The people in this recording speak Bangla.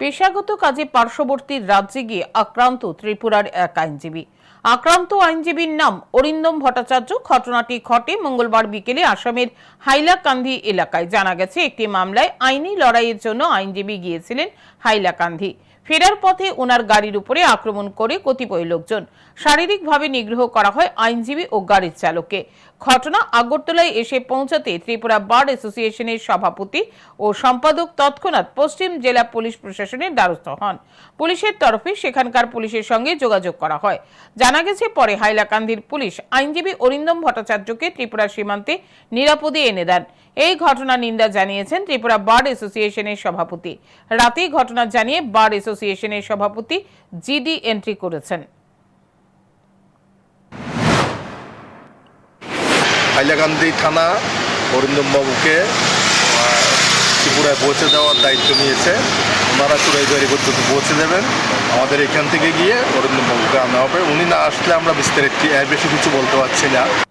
পেশাগত কাজে পার্শ্ববর্তী রাজ্যে গিয়ে আক্রান্ত ত্রিপুরার এক আইনজীবী। আক্রান্ত আইনজীবীর নাম অরিন্দম ভট্টাচার্য। ঘটনাটি ঘটে মঙ্গলবার বিকেলে আসামের হাইলাকান্দি এলাকায়। জানা গেছে, একটি মামলায় আইনি লড়াইয়ের জন্য আইনজীবী গিয়েছিলেন হাইলাকান্দি। ফেরার পথে ওনার গাড়ির উপরে আক্রমণ করে কতিপয় লোকজন। শারীরিকভাবে নিগ্রহ করা হয় আইনজীবী ও গাড়ির চালককে। ঘটনা আগরতলায় এসে পৌঁছাতে ত্রিপুরা বার অ্যাসোসিয়েশনের সভাপতি ও সম্পাদক তৎক্ষণাৎ পশ্চিম জেলা পুলিশ প্রশাসনের দ্বারস্থ হন। পুলিশের তরফে সেখানকার পুলিশের সঙ্গে যোগাযোগ করা হয়। জানা গেছে, পরে হাইলাকান্দির পুলিশ আইনজীবী অরিন্দম ভট্টাচার্যকে ত্রিপুরা সীমান্তে নিরাপদে এনে দেন। এই ঘটনা নিন্দা জানিয়েছেন ত্রিপুরা বার অ্যাসোসিয়েশনের সভাপতি। রাতেই ঘটনা জানিয়ে বার অ্যাসোসিয়েশনের সভাপতি জিডি এন্ট্রি করেছেন। হাইলাকান্দি থানা অরিন্দমবাবুকে ত্রিপুরায় পৌঁছে দেওয়ার দায়িত্ব নিয়েছে। ওনারা করতে পর্যন্ত পৌঁছে দেবেন। আমাদের এখান থেকে গিয়ে গ্রাম আনা হবে। উনি না আসলে আমরা বিস্তারিত বেশি কিছু বলতে পারছি না।